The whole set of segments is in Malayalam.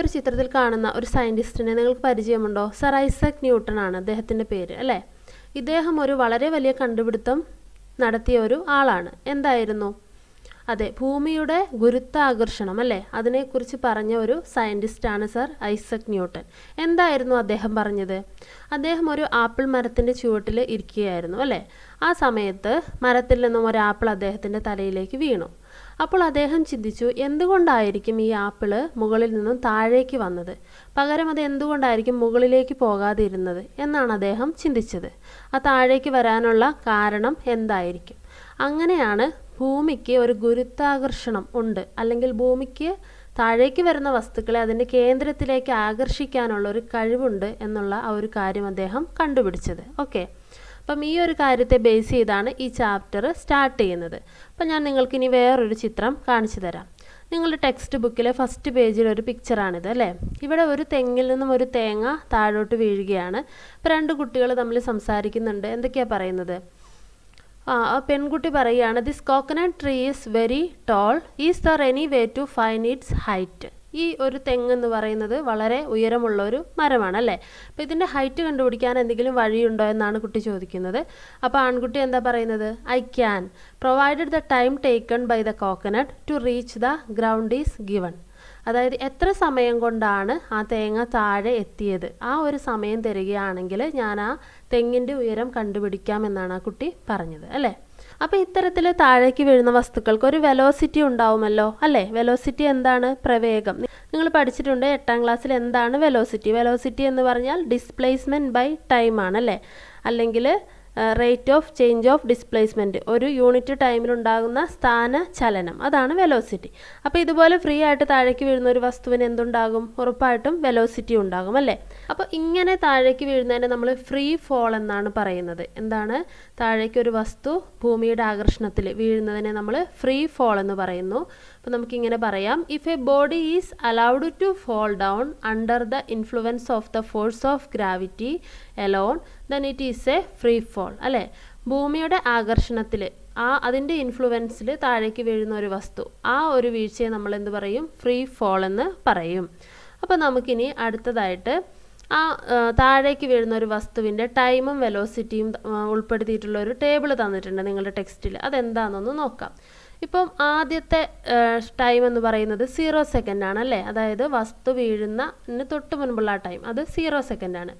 ഒരു ചിത്രത്തിൽ കാണുന്ന ഒരു സയന്റിസ്റ്റിനെ നിങ്ങൾക്ക് പരിചയമുണ്ടോ? സർ ഐസക് ന്യൂട്ടൺ ആണ് അദ്ദേഹത്തിന്റെ പേര് അല്ലേ? ഇദ്ദേഹം ഒരു വളരെ വലിയ കണ്ടുപിടുത്തം നടത്തിയ ഒരു ആളാണ്. എന്തായിരുന്നു? അതെ ഭൂമിയുടെ ഗുരുത്വാകർഷണം അല്ലേ? അതിനെക്കുറിച്ച് പറഞ്ഞ ഒരു സയന്റിസ്റ്റാണ് സർ ഐസക് ന്യൂട്ടൺ എന്തായിരുന്നു അദ്ദേഹം പറഞ്ഞത്? അദ്ദേഹം ഒരു ആപ്പിൾ മരത്തിന്റെ ചുവട്ടിൽ ഇരിക്കുകയായിരുന്നു അല്ലേ? ആ സമയത്ത് മരത്തിൽ നിന്നും ഒരു ആപ്പിൾ അദ്ദേഹത്തിന്റെ തലയിലേക്ക് വീണു. അപ്പോൾ അദ്ദേഹം ചിന്തിച്ചു എന്തുകൊണ്ടായിരിക്കും ഈ ആപ്പിൾ മുകളിൽ നിന്നും താഴേക്ക് വന്നത്? പകരം അത് എന്തുകൊണ്ടായിരിക്കും മുകളിലേക്ക് പോകാതിരുന്നത്? എന്നാണ് അദ്ദേഹം ചിന്തിച്ചത്. ആ താഴേക്ക് വരാനുള്ള കാരണം എന്തായിരിക്കും? അങ്ങനെയാണ് ഭൂമിക്ക് ഒരു ഗുരുത്വാകർഷണം ഉണ്ട്. അല്ലെങ്കിൽ ഭൂമിക്ക് താഴേക്ക് വരുന്ന വസ്തുക്കളെ അതിന്റെ കേന്ദ്രത്തിലേക്ക് ആകർഷിക്കാനുള്ള ഒരു കഴിവുണ്ട് എന്നുള്ള ആ ഒരു കാര്യം അദ്ദേഹം കണ്ടുപിടിച്ചത്. ഓക്കെ. അപ്പം ഈ ഒരു കാര്യത്തെ ബേസ് ചെയ്താണ് ഈ ചാപ്റ്റർ സ്റ്റാർട്ട് ചെയ്യുന്നത്. അപ്പം ഞാൻ നിങ്ങൾക്ക് ഇനി വേറൊരു ചിത്രം കാണിച്ചു തരാം. നിങ്ങളുടെ ടെക്സ്റ്റ് ബുക്കിലെ ഫസ്റ്റ് പേജിൽ ഒരു പിക്ചറാണിത് അല്ലേ? ഇവിടെ ഒരു തെങ്ങിൽ നിന്നും ഒരു തേങ്ങ താഴോട്ട് വീഴുകയാണ്. അപ്പോൾ രണ്ട് കുട്ടികൾ തമ്മിൽ സംസാരിക്കുന്നുണ്ട്. എന്തൊക്കെയാണ് പറയുന്നത്? ആ പെൺകുട്ടി പറയുകയാണ് this coconut tree is very tall is there any way to find its height ഈ ഒരു തെങ്ങ് എന്ന് പറയുന്നത് വളരെ ഉയരമുള്ള ഒരു മരമാണ് അല്ലേ അപ്പോൾ ഇതിന്റെ ഹൈറ്റ് കണ്ടുപിടിക്കാൻ എന്തെങ്കിലും വഴിയുണ്ടോ എന്നാണ് കുട്ടി ചോദിക്കുന്നത്. അപ്പോൾ ആൺകുട്ടി എന്താ പറയുന്നത്? I can provided the time taken by the coconut to reach the ground is given അതായത് എത്ര സമയം കൊണ്ടാണ് ആ തേങ്ങ താഴെ എത്തിയത്? ആ ഒരു സമയം തരികയാണെങ്കിൽ ഞാൻ ആ തെങ്ങിന്റെ ഉയരം കണ്ടുപിടിക്കാമെന്നാണ് ആ കുട്ടി പറഞ്ഞത് അല്ലേ? അപ്പോൾ ഇത്തരത്തിൽ താഴേക്ക് വീഴുന്ന വസ്തുക്കൾക്ക് ഒരു വെലോസിറ്റി ഉണ്ടാവുമല്ലോ അല്ലേ? വെലോസിറ്റി എന്താണ്? പ്രവേഗം. നിങ്ങൾ പഠിച്ചിട്ടുണ്ട് എട്ടാം ക്ലാസ്സിൽ എന്താണ് വെലോസിറ്റി വെലോസിറ്റി എന്ന് പറഞ്ഞാൽ ഡിസ്പ്ലേസ്മെന്റ് ബൈ ടൈം ആണ് അല്ലേ? അല്ലെങ്കിൽ rate of change of displacement ഒരു യൂണിറ്റ് ടൈമിലുണ്ടാകുന്ന സ്ഥാന ചലനം. അതാണ് വെലോസിറ്റി അപ്പോൾ ഇതുപോലെ ഫ്രീ ആയിട്ട് താഴേക്ക് വീഴുന്ന ഒരു വസ്തുവിന് എന്തുണ്ടാകും? ഉറപ്പായിട്ടും വെലോസിറ്റി ഉണ്ടാകും അല്ലേ? അപ്പോൾ ഇങ്ങനെ താഴേക്ക് വീഴുന്നതിനെ നമ്മൾ ഫ്രീ ഫോൾ എന്നാണ് പറയുന്നത്. എന്താണ്? താഴേക്ക് ഒരു വസ്തു ഭൂമിയുടെ ആകർഷണത്തിൽ വീഴുന്നതിനെ നമ്മൾ ഫ്രീ ഫോൾ എന്ന് പറയുന്നു. അപ്പോൾ നമുക്കിങ്ങനെ പറയാം. If a body is allowed to fall down under the influence of the force of gravity alone then it is a free fall അല്ലേ? ഭൂമിയുടെ ആകർഷണത്തിൽ ആ അതിന്റെ ഇൻഫ്ലുവൻസിൽ താഴേക്ക് വീഴുന്ന ഒരു വസ്തു ആ ഒരു വീഴ്ചയെ നമ്മൾ എന്ത് പറയും? ഫ്രീ ഫോൾ എന്ന് പറയും. അപ്പോൾ നമുക്കിനി അടുത്തതായിട്ട് ആ താഴേക്ക് വീഴുന്ന ഒരു വസ്തുവിന്റെ ടൈമും വെലോസിറ്റിയും ഉൾപ്പെടുത്തിയിട്ടുള്ള ഒരു ടേബിൾ തന്നിട്ടുണ്ട് നിങ്ങളുടെ ടെക്സ്റ്റിൽ അതെന്താണെന്നൊന്ന് നോക്കാം. ഇപ്പം ആദ്യത്തെ ടൈം എന്ന് പറയുന്നത് സീറോ സെക്കൻഡ് ആണ് അല്ലേ? അതായത് വസ്തു വീഴുന്ന തൊട്ട് മുൻപുള്ള ടൈം അത് സീറോ സെക്കൻഡ് ആണ്.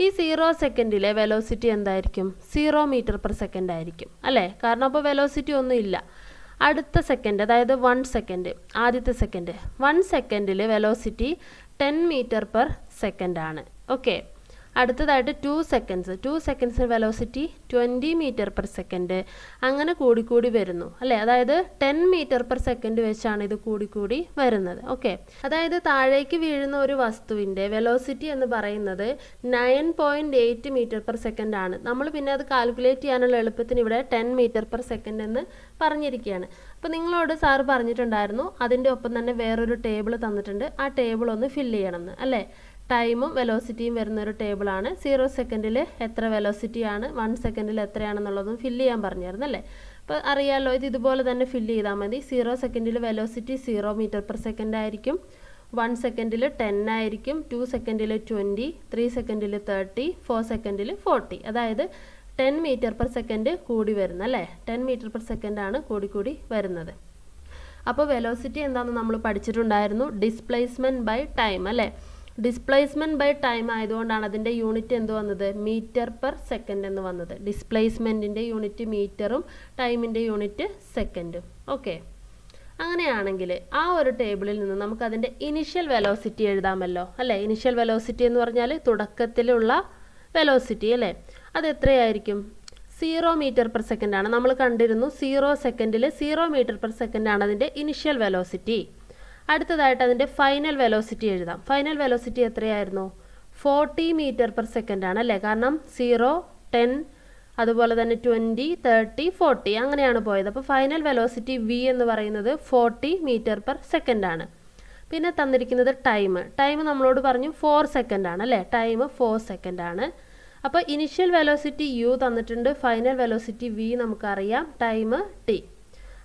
ഈ സീറോ സെക്കൻഡിലെ വെലോസിറ്റി എന്തായിരിക്കും? സീറോ മീറ്റർ പെർ സെക്കൻഡ് ആയിരിക്കും അല്ലേ? കാരണം അപ്പോൾ വെലോസിറ്റി ഒന്നും ഇല്ല. അടുത്ത സെക്കൻഡ് അതായത് വൺ സെക്കൻഡ് ആദ്യത്തെ സെക്കൻഡ് വൺ സെക്കൻഡിൽ velocity ten metre per second ആണ്. ഓക്കെ അടുത്തതായിട്ട് two seconds two seconds velocity twenty metre per second അങ്ങനെ കൂടിക്കൂടി വരുന്നു. അല്ലേ? അതായത് ടെൻ മീറ്റർ പെർ സെക്കൻഡ് വെച്ചാണ് ഇത് കൂടിക്കൂടി വരുന്നത്. ഓക്കെ അതായത് താഴേക്ക് വീഴുന്ന ഒരു വസ്തുവിന്റെ വെലോസിറ്റി എന്ന് പറയുന്നത് nine point eight metre per second ആണ്. നമ്മൾ പിന്നെ അത് കാൽക്കുലേറ്റ് ചെയ്യാനുള്ള എളുപ്പത്തിന് ഇവിടെ ടെൻ മീറ്റർ പെർ സെക്കൻഡ് എന്ന് പറഞ്ഞിരിക്കുകയാണ്. അപ്പോൾ നിങ്ങളോട് സാർ പറഞ്ഞിട്ടുണ്ടായിരുന്നു. അതിന്റെ ഒപ്പം തന്നെ വേറൊരു ടേബിൾ തന്നിട്ടുണ്ട്. ആ ടേബിൾ ഒന്ന് ഫില്ല് ചെയ്യണം എന്ന് അല്ലേ? ടൈമും വെലോസിറ്റിയും വരുന്ന ഒരു ടേബിളാണ്. സീറോ സെക്കൻഡിൽ എത്ര വെലോസിറ്റിയാണ് വൺ സെക്കൻഡിൽ എത്രയാണെന്നുള്ളതും ഫില്ല് ചെയ്യാൻ പറഞ്ഞായിരുന്നു അല്ലേ? അപ്പോൾ അറിയാമല്ലോ ഇത് ഇതുപോലെ തന്നെ ഫില്ല് ചെയ്താൽ മതി. സീറോ സെക്കൻഡിൽ velocity zero metre per second ആയിരിക്കും. വൺ സെക്കൻഡിൽ ടെൻ ആയിരിക്കും. ടു സെക്കൻഡിൽ ട്വന്റി ത്രീ സെക്കൻഡിൽ തേർട്ടി ഫോർ സെക്കൻഡിൽ ഫോർട്ടി. അതായത് ടെൻ മീറ്റർ പെർ സെക്കൻഡ് കൂടി വരുന്ന അല്ലേ? ടെൻ മീറ്റർ പെർ സെക്കൻഡാണ് കൂടി കൂടി വരുന്നത്. അപ്പോൾ വെലോസിറ്റി എന്താണെന്ന് നമ്മൾ പഠിച്ചിട്ടുണ്ടായിരുന്നു. ഡിസ്പ്ലേസ്മെന്റ് ബൈ ടൈം അല്ലേ? ഡിസ്പ്ലേസ്മെന്റ് ബൈ ടൈം ആയതുകൊണ്ടാണ് അതിന്റെ യൂണിറ്റ് എന്ത് വന്നത്? മീറ്റർ പെർ സെക്കൻഡ് എന്ന് വന്നത്. ഡിസ്പ്ലേസ്മെന്റിന്റെ യൂണിറ്റ് മീറ്ററും ടൈമിന്റെ യൂണിറ്റ് സെക്കൻഡും ഓക്കെ അങ്ങനെയാണെങ്കിൽ ആ ഒരു ടേബിളിൽ നിന്ന് നമുക്ക് അതിന്റെ ഇനിഷ്യൽ വെലോസിറ്റി എഴുതാമല്ലോ. അല്ലേ? ഇനിഷ്യൽ വെലോസിറ്റി എന്ന് പറഞ്ഞാൽ തുടക്കത്തിലുള്ള വെലോസിറ്റി അല്ലേ? അത് എത്രയായിരിക്കും? സീറോ മീറ്റർ പെർ സെക്കൻഡാണ് നമ്മൾ കണ്ടിരുന്നു സീറോ സെക്കൻഡിൽ സീറോ മീറ്റർ പെർ സെക്കൻഡാണ് അതിന്റെ ഇനിഷ്യൽ വെലോസിറ്റി അടുത്തതായിട്ട് അതിന്റെ ഫൈനൽ വെലോസിറ്റി എഴുതാം. ഫൈനൽ വെലോസിറ്റി എത്രയായിരുന്നു? ഫോർട്ടി മീറ്റർ പെർ സെക്കൻഡ് ആണ് അല്ലേ? കാരണം സീറോ ടെൻ അതുപോലെ തന്നെ ട്വന്റി തേർട്ടി ഫോർട്ടി അങ്ങനെയാണ് പോയത്. അപ്പോൾ ഫൈനൽ വെലോസിറ്റി വി എന്ന് പറയുന്നത് ഫോർട്ടി മീറ്റർ പെർ സെക്കൻഡ് ആണ്. പിന്നെ തന്നിരിക്കുന്നത് ടൈം ടൈം നമ്മളോട് പറഞ്ഞു ഫോർ സെക്കൻഡ് ആണ് അല്ലേ? ടൈം ഫോർ സെക്കൻഡ് ആണ്. അപ്പോൾ ഇനിഷ്യൽ വെലോസിറ്റി യു തന്നിട്ടുണ്ട്. ഫൈനൽ വെലോസിറ്റി വി നമുക്കറിയാം. ടൈം ടി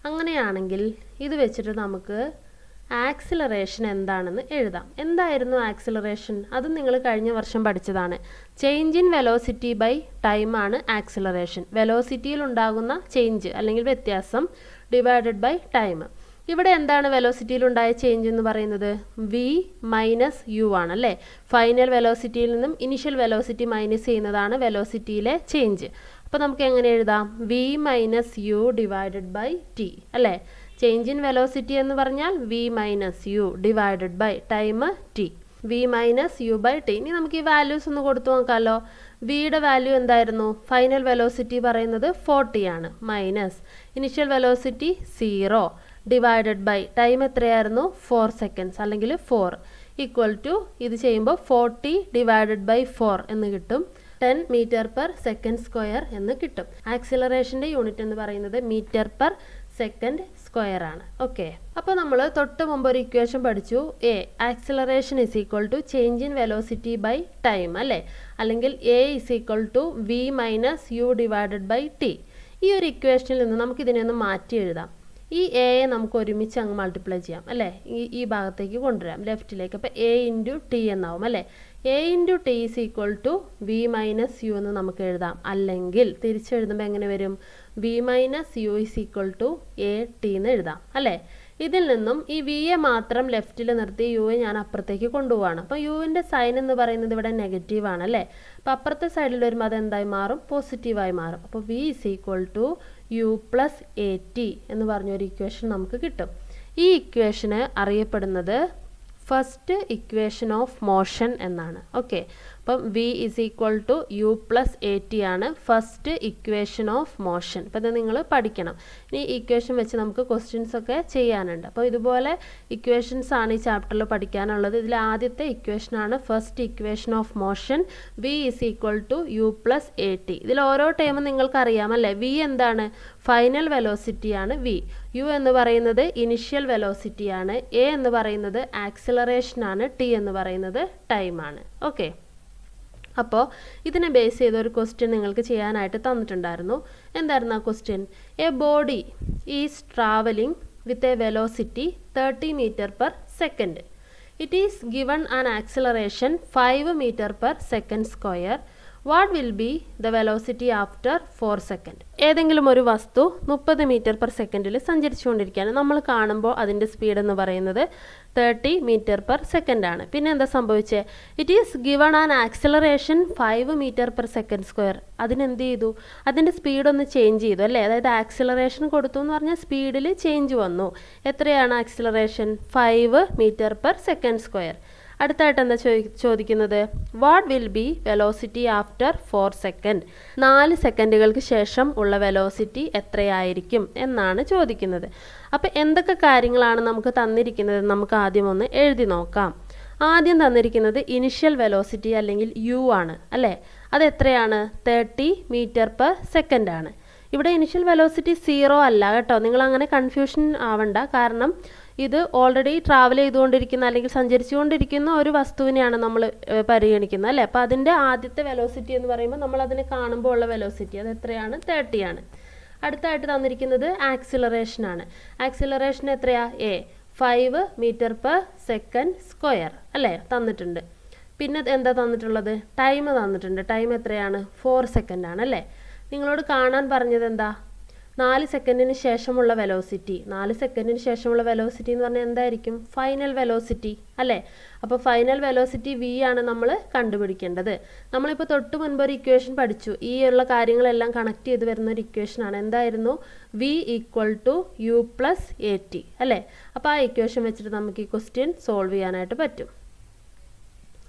അങ്ങനെയാണെങ്കിൽ ഇത് വെച്ചിട്ട് നമുക്ക് ആക്സിലറേഷൻ എന്താണെന്ന് എഴുതാം. എന്തായിരുന്നു ആക്സിലറേഷൻ? അത് നിങ്ങൾ കഴിഞ്ഞ വർഷം പഠിച്ചതാണ്. Change in velocity by time ആണ് ആക്സിലറേഷൻ. വെലോസിറ്റിയിൽ ഉണ്ടാകുന്ന ചേഞ്ച് അല്ലെങ്കിൽ വ്യത്യാസം ഡിവൈഡഡ് ബൈ ടൈം ഇവിടെ എന്താണ് വെലോസിറ്റിയിൽ ഉണ്ടായ ചേഞ്ച് എന്ന് പറയുന്നത്? വി മൈനസ് യു ആണ് അല്ലേ? ഫൈനൽ വെലോസിറ്റിയിൽ നിന്നും ഇനിഷ്യൽ വെലോസിറ്റി മൈനസ് ചെയ്യുന്നതാണ് വെലോസിറ്റിയിലെ ചേഞ്ച് അപ്പോൾ നമുക്ക് എങ്ങനെ എഴുതാം? V minus u divided by t അല്ലേ? ചേഞ്ച് ഇൻ വെലോസിറ്റി എന്ന് പറഞ്ഞാൽ v minus u divided by time t v minus u by t ഇനി നമുക്ക് ഈ വാല്യൂസ് ഒന്ന് കൊടുത്തു നോക്കാമല്ലോ വിയുടെ വാല്യൂ എന്തായിരുന്നു? ഫൈനൽ വെലോസിറ്റി പറയുന്നത് ഫോർട്ടി ആണ്. Minus initial velocity zero divided by time എത്രയായിരുന്നു? ഫോർ സെക്കൻഡ്സ് അല്ലെങ്കിൽ ഫോർ ഈക്വൽ ടു ഇത് ചെയ്യുമ്പോൾ ഫോർട്ടി ഡിവൈഡഡ് ബൈ ഫോർ എന്ന് കിട്ടും. Ten metre per second square എന്ന് കിട്ടും. ആക്സിലറേഷന്റെ യൂണിറ്റ് എന്ന് പറയുന്നത് മീറ്റർ പെർ സെക്കൻഡ് സ്ക്വയർ ആണ്. ഓക്കെ. അപ്പോൾ നമ്മൾ തൊട്ട് മുമ്പ് ഒരു ഇക്വേഷൻ പഠിച്ചു. A acceleration is equal to change in velocity by time അല്ലേ? അല്ലെങ്കിൽ a is equal to v minus u divided by t ഈ ഒരു ഇക്വേഷനിൽ നിന്ന് നമുക്ക് ഇതിനെ ഒന്ന് മാറ്റി എഴുതാം. ഈ എയെ നമുക്ക് ഒരുമിച്ച് അങ്ങ് മൾട്ടിപ്ലൈ ചെയ്യാം അല്ലേ? ഈ ഈ ഭാഗത്തേക്ക് കൊണ്ടുവരാം. ലെഫ്റ്റിലേക്ക് അപ്പോൾ എ ഇന്റു ടി എന്നാവും അല്ലേ? A into t is equal to v minus u എന്ന് നമുക്ക് എഴുതാം. അല്ലെങ്കിൽ തിരിച്ചെഴുതുമ്പോൾ എങ്ങനെ വരും? V minus u is equal to a t എന്ന് എഴുതാം അല്ലേ? ഇതിൽ നിന്നും ഈ വിയെ മാത്രം ലെഫ്റ്റിൽ നിർത്തി യുവെ ഞാൻ അപ്പുറത്തേക്ക് കൊണ്ടുപോവാണ്. അപ്പോൾ യുവിന്റെ സൈൻ എന്ന് പറയുന്നത് ഇവിടെ നെഗറ്റീവ് ആണ് അല്ലേ? അപ്പോൾ അപ്പുറത്തെ സൈഡിൽ വരുമ്പോൾ അതെന്തായി മാറും? പോസിറ്റീവായി മാറും. അപ്പോൾ v is equal to u plus a t എന്ന് പറഞ്ഞൊരു ഇക്വേഷൻ നമുക്ക് കിട്ടും. ഈ ഇക്വേഷന് അറിയപ്പെടുന്നത് ഫസ്റ്റ് ഇക്വേഷൻ ഓഫ് മോഷൻ എന്നാണ്. ഓക്കെ അപ്പം v is equal to u plus a t ആണ് ഫസ്റ്റ് ഇക്വേഷൻ ഓഫ് മോഷൻ അപ്പോൾ ഇത് നിങ്ങൾ പഠിക്കണം. ഇനി ഇക്വേഷൻ വെച്ച് നമുക്ക് ക്വസ്റ്റ്യൻസ് ഒക്കെ ചെയ്യാനുണ്ട്. അപ്പോൾ ഇതുപോലെ ഇക്വേഷൻസ് ആണ് ഈ ചാപ്റ്ററിൽ പഠിക്കാനുള്ളത്. ഇതിൽ ആദ്യത്തെ ഇക്വേഷനാണ് first equation of motion v is equal to u plus a t ഇതിൽ ഓരോ ടൈമും നിങ്ങൾക്ക് അറിയാമല്ലേ വി എന്താണ്? ഫൈനൽ വെലോസിറ്റി ആണ് വി യു എന്ന് പറയുന്നത് ഇനിഷ്യൽ വെലോസിറ്റി ആണ്. എ എന്ന് പറയുന്നത് ആക്സിലറേഷൻ ആണ്. ടി എന്ന് പറയുന്നത് ടൈമാണ് ഓക്കെ അപ്പോൾ ഇതിനെ ബേസ് ചെയ്ത ഒരു ക്വസ്റ്റ്യൻ നിങ്ങൾക്ക് ചെയ്യാനായിട്ട് തന്നിട്ടുണ്ടായിരുന്നു. എന്തായിരുന്നു ആ question a body is travelling with a velocity thirty metre per second it is given an acceleration five metre per second square what will be the velocity after four second ഏതെങ്കിലും ഒരു വസ്തു മുപ്പത് മീറ്റർ പെർ സെക്കൻഡിൽ സഞ്ചരിച്ചുകൊണ്ടിരിക്കുകയാണ്. നമ്മൾ കാണുമ്പോൾ അതിന്റെ സ്പീഡ് എന്ന് പറയുന്നത് തേർട്ടി മീറ്റർ പെർ സെക്കൻഡാണ് പിന്നെ എന്താ സംഭവിച്ചത് it is given an acceleration five metre per second square അതിനെന്ത് ചെയ്തു? അതിന്റെ സ്പീഡ് ഒന്ന് ചേഞ്ച് ചെയ്തു അല്ലേ? അതായത് ആക്സിലറേഷൻ കൊടുത്തു എന്ന് പറഞ്ഞാൽ സ്പീഡിൽ ചേഞ്ച് വന്നു. എത്രയാണ് acceleration five metre per second square അടുത്തായിട്ട് എന്താ ചോദിക്കുന്നത്? What will be velocity after four second നാല് സെക്കൻഡുകൾക്ക് ശേഷം ഉള്ള വെലോസിറ്റി എത്രയായിരിക്കും എന്നാണ് ചോദിക്കുന്നത്. അപ്പോൾ എന്തൊക്കെ കാര്യങ്ങളാണ് നമുക്ക് തന്നിരിക്കുന്നത്? നമുക്ക് ആദ്യം ഒന്ന് എഴുതി നോക്കാം. ആദ്യം തന്നിരിക്കുന്നത് ഇനിഷ്യൽ വെലോസിറ്റി അല്ലെങ്കിൽ യു ആണ് അല്ലേ? അത് എത്രയാണ്? തേർട്ടി മീറ്റർ പെർ സെക്കൻഡ് ആണ്. ഇവിടെ ഇനിഷ്യൽ വെലോസിറ്റി സീറോ അല്ല കേട്ടോ. നിങ്ങൾ അങ്ങനെ കൺഫ്യൂഷൻ ആവണ്ട. കാരണം ഇത് ഓൾറെഡി ട്രാവൽ ചെയ്തുകൊണ്ടിരിക്കുന്ന അല്ലെങ്കിൽ സഞ്ചരിച്ചുകൊണ്ടിരിക്കുന്ന ഒരു വസ്തുവിനെയാണ് നമ്മൾ പരിഗണിക്കുന്നത് അല്ലേ? അപ്പോൾ അതിന്റെ ആദ്യത്തെ വെലോസിറ്റി എന്ന് പറയുമ്പോൾ നമ്മൾ അതിനെ കാണുമ്പോൾ ഉള്ള വെലോസിറ്റി അത് എത്രയാണ്? തേർട്ടിയാണ് അടുത്തായിട്ട് തന്നിരിക്കുന്നത് ആക്സിലറേഷൻ ആണ്. ആക്സിലറേഷൻ എത്രയാ? A five metre per second square അല്ലേ? തന്നിട്ടുണ്ട്. പിന്നെ എന്താ തന്നിട്ടുള്ളത്? ടൈം തന്നിട്ടുണ്ട്. ടൈം എത്രയാണ്? ഫോർ സെക്കൻഡാണ് അല്ലേ? നിങ്ങളോട് കാണാൻ പറഞ്ഞത് എന്താ? നാല് സെക്കൻഡിന് ശേഷമുള്ള വെലോസിറ്റി നാല് സെക്കൻഡിന് ശേഷമുള്ള വെലോസിറ്റി എന്ന് പറഞ്ഞാൽ എന്തായിരിക്കും? ഫൈനൽ വെലോസിറ്റി അല്ലേ? അപ്പോൾ ഫൈനൽ വെലോസിറ്റി വി ആണ് നമ്മൾ കണ്ടുപിടിക്കേണ്ടത്. നമ്മളിപ്പോൾ തൊട്ട് മുൻപ് ഒരു ഇക്വേഷൻ പഠിച്ചു. ഈ ഉള്ള കാര്യങ്ങളെല്ലാം കണക്ട് ചെയ്ത് വരുന്ന ഒരു ഇക്വേഷനാണ് എന്തായിരുന്നു? V equal to u plus a t അല്ലേ? അപ്പോൾ ആ ഇക്വേഷൻ വെച്ചിട്ട് നമുക്ക് ഈ ക്വസ്റ്റ്യൻ സോൾവ് ചെയ്യാനായിട്ട് പറ്റും.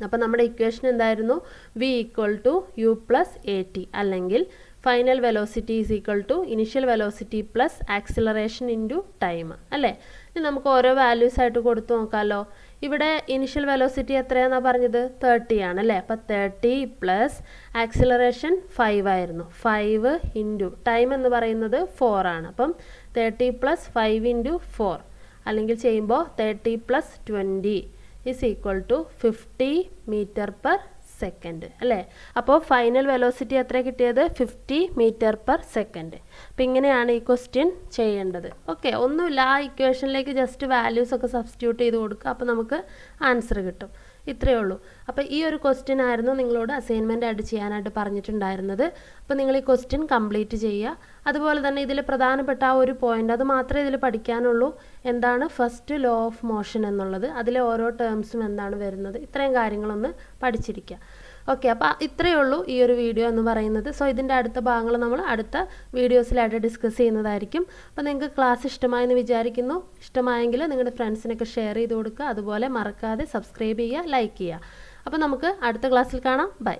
അപ്പോൾ നമ്മുടെ ഇക്വേഷൻ എന്തായിരുന്നു? V equal to u plus a t അല്ലെങ്കിൽ final velocity is equal to initial velocity plus acceleration into time അല്ലേ? ഇനി നമുക്ക് ഓരോ വാല്യൂസ് ആയിട്ട് കൊടുത്തു നോക്കാമല്ലോ ഇവിടെ ഇനിഷ്യൽ വെലോസിറ്റി എത്രയാണെന്നാണ് പറഞ്ഞത്? തേർട്ടി ആണ് അല്ലേ? അപ്പോൾ തേർട്ടി പ്ലസ് ആക്സിലറേഷൻ ഫൈവ് ആയിരുന്നു. ഫൈവ് ഇന്റു ടൈം എന്ന് പറയുന്നത് ഫോർ ആണ്. അപ്പം thirty plus five into four അല്ലെങ്കിൽ ചെയ്യുമ്പോൾ thirty plus twenty is equal to fifty metre per second അല്ലേ? അപ്പോൾ ഫൈനൽ വെലോസിറ്റി എത്ര കിട്ടിയത്? ഫിഫ്റ്റി മീറ്റർ പെർ സെക്കൻഡ് അപ്പം ഇങ്ങനെയാണ് ഈ ക്വസ്റ്റ്യൻ ചെയ്യേണ്ടത്. ഓക്കെ ഒന്നുമില്ല. ആ ഇക്വേഷനിലേക്ക് ജസ്റ്റ് വാല്യൂസ് ഒക്കെ സബ്സ്റ്റിറ്റ്യൂട്ട് ചെയ്ത് കൊടുക്കുക. അപ്പോൾ നമുക്ക് ആൻസർ കിട്ടും. ഇത്രയേ ഉള്ളൂ. അപ്പോൾ ഈ ഒരു ക്വസ്റ്റ്യൻ ആയിരുന്നു നിങ്ങളോട് അസൈൻമെന്റ് ആയിട്ട് ചെയ്യാനായിട്ട് പറഞ്ഞിട്ടുണ്ടായിരുന്നത്. അപ്പോൾ നിങ്ങൾ ഈ ക്വസ്റ്റ്യൻ കംപ്ലീറ്റ് ചെയ്യുക. അതുപോലെ തന്നെ ഇതിൽ പ്രധാനപ്പെട്ട ആ ഒരു പോയിന്റ് അത് മാത്രമേ ഇതിൽ പഠിക്കാനുള്ളൂ. എന്താണ് ഫസ്റ്റ് ലോ ഓഫ് മോഷൻ എന്നുള്ളത്. അതിലെ ഓരോ ടേംസും എന്താണ് വരുന്നത്. ഇത്രയും കാര്യങ്ങളൊന്ന് പഠിച്ചിരിക്കുക ഓക്കെ അപ്പോൾ ഇത്രയേ ഉള്ളൂ ഈ ഒരു വീഡിയോ എന്ന് പറയുന്നത്. സോ ഇതിന്റെ അടുത്ത ഭാഗങ്ങൾ നമ്മൾ അടുത്ത വീഡിയോസിലായിട്ട് ഡിസ്കസ് ചെയ്യുന്നതായിരിക്കും. അപ്പോൾ നിങ്ങൾക്ക് ക്ലാസ് ഇഷ്ടമായെന്ന് വിചാരിക്കുന്നു. ഇഷ്ടമായെങ്കിൽ നിങ്ങളുടെ ഫ്രണ്ട്സിനൊക്കെ ഷെയർ ചെയ്ത് കൊടുക്കുക. അതുപോലെ മറക്കാതെ സബ്സ്ക്രൈബ് ചെയ്യുക ലൈക്ക് ചെയ്യുക. അപ്പോൾ നമുക്ക് അടുത്ത ക്ലാസ്സിൽ കാണാം. ബൈ